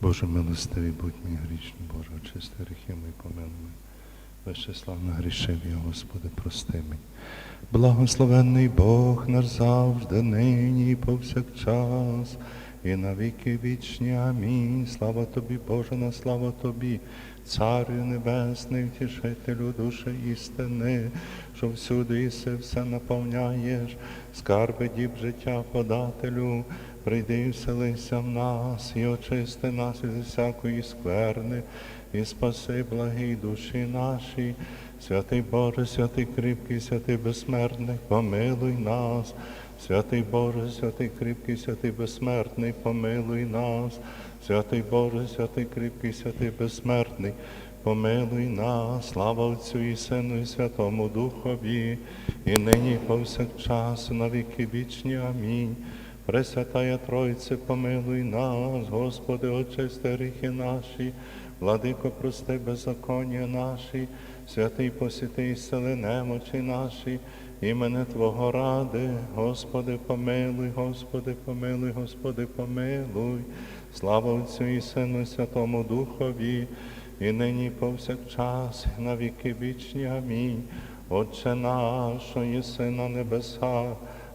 Боже милостивий, будь мій грішний, Боже, очисти гріхи мої, помилуй. Безчиславно грішив я, Господи, прости мені. Благословенний Бог наш завжди, нині і повсякчас, і на віки вічні. Амінь. Слава тобі, Боже, на слава тобі, Царю Небесний, втішителю душі істини, що всюди іси все наповняєш, скарби діб життя подателю, прийди і вселися в нас, і очисти нас від всякої скверни, і спаси благі душі наші. Святий Боже, святий кріпкий, святий безсмертний, помилуй нас. Святий Боже, святий кріпкий, святий безсмертний, помилуй нас. Святий Боже, святий кріпкий, святий безсмертний, помилуй нас, слава Отцю і Сину, і Святому Духові, і нині, і повсякчас, на віки вічні. Амінь. Пресвятая Тройце, помилуй нас, Господи, очисти гріхи наші, владико, прости беззаконня наші, святий посіти і сели немочі наші, імене Твого ради, Господи, помилуй, Господи, помилуй, Господи, помилуй. Слава Отцю і Сину, і Святому Духові, і нині, і повсякчас, і на віки вічні. Амінь. Отче наш, що єси на небесах,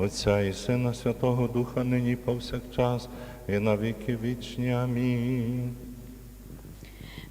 Отця і Сина Святого Духа нині повсякчас, і на віки вічні. Амінь.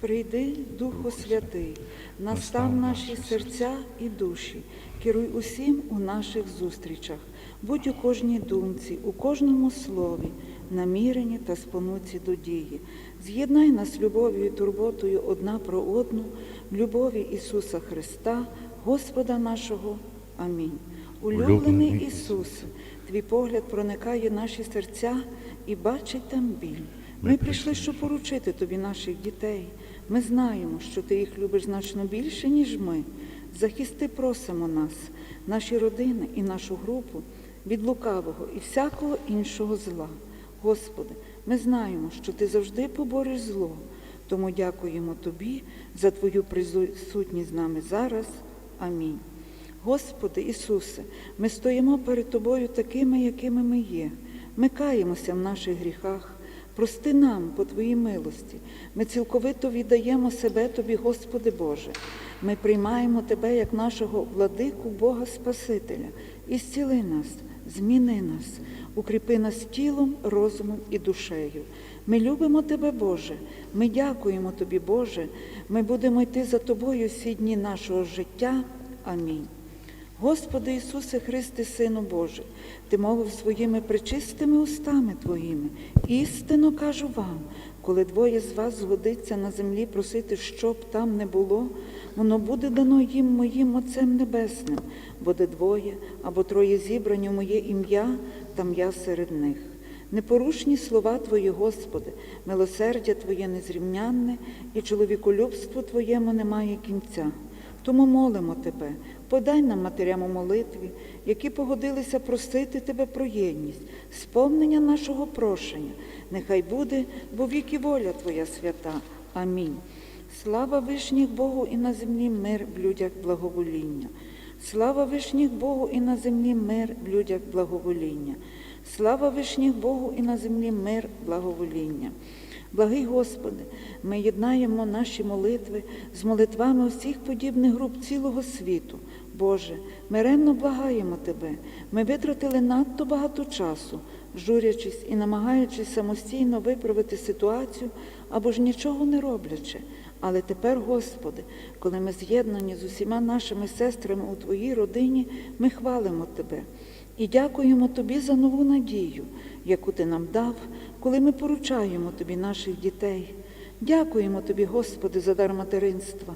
Прийди, Духу Святий, настав наші серця і душі, керуй усім у наших зустрічах, будь у кожній думці, у кожному слові, наміренні та спонуці до дії. З'єднай нас любов'ю і турботою одна про одну, в любові Ісуса Христа, Господа нашого. Амінь. Улюблений Ісусе, твій погляд проникає в наші серця і бачить там біль. Ми прийшли, щоб поручити тобі наших дітей. Ми знаємо, що ти їх любиш значно більше, ніж ми. Захисти просимо нас, наші родини і нашу групу від лукавого і всякого іншого зла. Господи, ми знаємо, що ти завжди побореш зло, тому дякуємо Тобі за Твою присутність з нами зараз. Амінь. Господи Ісусе, ми стоїмо перед Тобою такими, якими ми є. Ми каємося в наших гріхах. Прости нам по Твоїй милості. Ми цілковито віддаємо себе Тобі, Господи Боже. Ми приймаємо Тебе як нашого владику, Бога Спасителя. І зціли нас, зміни нас, укріпи нас тілом, розумом і душею. Ми любимо Тебе, Боже. Ми дякуємо Тобі, Боже. Ми будемо йти за Тобою всі дні нашого життя. Амінь. Господи Ісусе Христе, Сину Божий, Ти мовив своїми причистими устами Твоїми. Істинно кажу вам, коли двоє з вас згодиться на землі просити, щоб там не було, воно буде дано їм моїм Отцем Небесним, буде двоє або троє зібрані в моє ім'я, там я серед них. Непорушні слова Твої, Господи, милосердя Твоє незрівнянне, і чоловіколюбство Твоєму немає кінця. Тому молимо Тебе, подай нам матерям у молитві, які погодилися просити Тебе про єдність, сповнення нашого прошення. Нехай буде, бо віки воля Твоя свята. Амінь. Слава вишніх Богу і на землі мир в людях благовоління. Слава вишніх Богу і на землі мир в людях благовоління. Слава вишніх Богу і на землі мир, благовоління. Благий Господи, ми єднаємо наші молитви з молитвами усіх подібних груп цілого світу. Боже, ми ревно благаємо Тебе. Ми витратили надто багато часу, журячись і намагаючись самостійно виправити ситуацію або ж нічого не роблячи. Але тепер, Господи, коли ми з'єднані з усіма нашими сестрами у Твоїй родині, ми хвалимо Тебе. І дякуємо Тобі за нову надію, яку Ти нам дав, коли ми поручаємо Тобі наших дітей. Дякуємо Тобі, Господи, за дар материнства,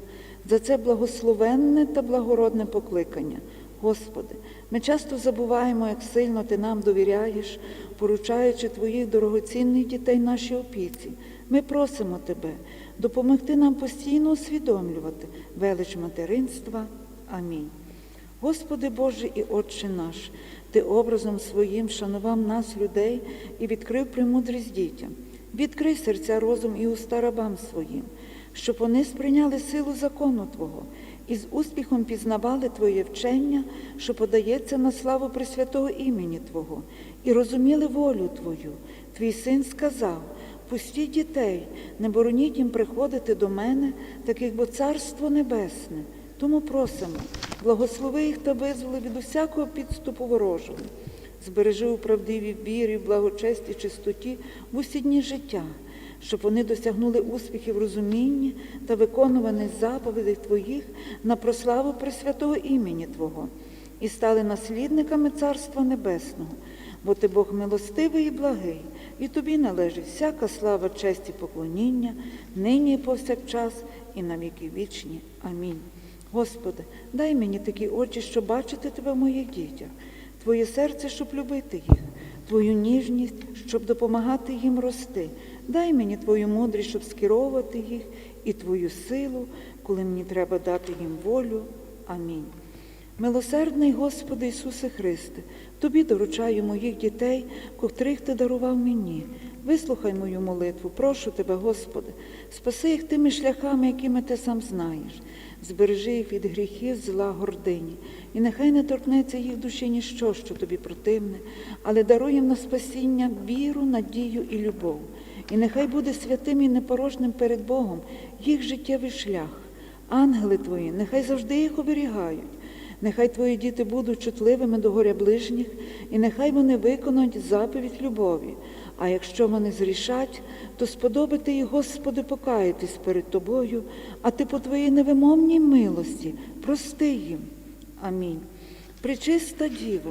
за це благословенне та благородне покликання. Господи, ми часто забуваємо, як сильно Ти нам довіряєш, поручаючи Твоїх дорогоцінних дітей нашій опіці. Ми просимо Тебе допомогти нам постійно усвідомлювати велич материнства. Амінь. Господи Боже і Отче наш, Ти образом своїм шанував нас, людей, і відкрив премудрість дітям. Відкрий серця розум і уста рабам своїм, щоб вони сприйняли силу закону Твого і з успіхом пізнавали Твоє вчення, що подається на славу Пресвятого імені Твого, і розуміли волю Твою. Твій син сказав, пустіть дітей, не бороніть їм приходити до мене, таких бо царство небесне. Тому просимо, благослови їх та визволи від усякого підступу ворожого. Збережи у правдивій вірі, благочесті, чистоті в усі дні життя, щоб вони досягнули успіхів в розумінні та виконуваних заповідей Твоїх на прославу Пресвятого імені Твого і стали наслідниками Царства Небесного, бо Ти Бог милостивий і благий, і Тобі належить всяка слава, честь і поклоніння, нині і повсякчас, і на віки вічні. Амінь. Господи, дай мені такі очі, щоб бачити Тебе в моїх дітях, Твоє серце, щоб любити їх, Твою ніжність, щоб допомагати їм рости. Дай мені Твою мудрість, щоб скеровувати їх, і Твою силу, коли мені треба дати їм волю. Амінь. Милосердний Господи Ісусе Христе, Тобі доручаю моїх дітей, котрих Ти дарував мені. Вислухай мою молитву, прошу Тебе, Господи, спаси їх тими шляхами, якими Ти сам знаєш. Збережи їх від гріхів, зла, гордині, і нехай не торкнеться їх душі ніщо, що тобі противне, але даруй їм на спасіння віру, надію і любов. І нехай буде святим і непорожним перед Богом їх життєвий шлях. Ангели твої, нехай завжди їх оберігають. Нехай твої діти будуть чутливими до горя ближніх, і нехай вони виконують заповідь любові. А якщо вони зрішать, то сподобати їх, Господи, покаятись перед Тобою, а Ти по Твоїй невимовній милості прости їм. Амінь. Пречиста Діво,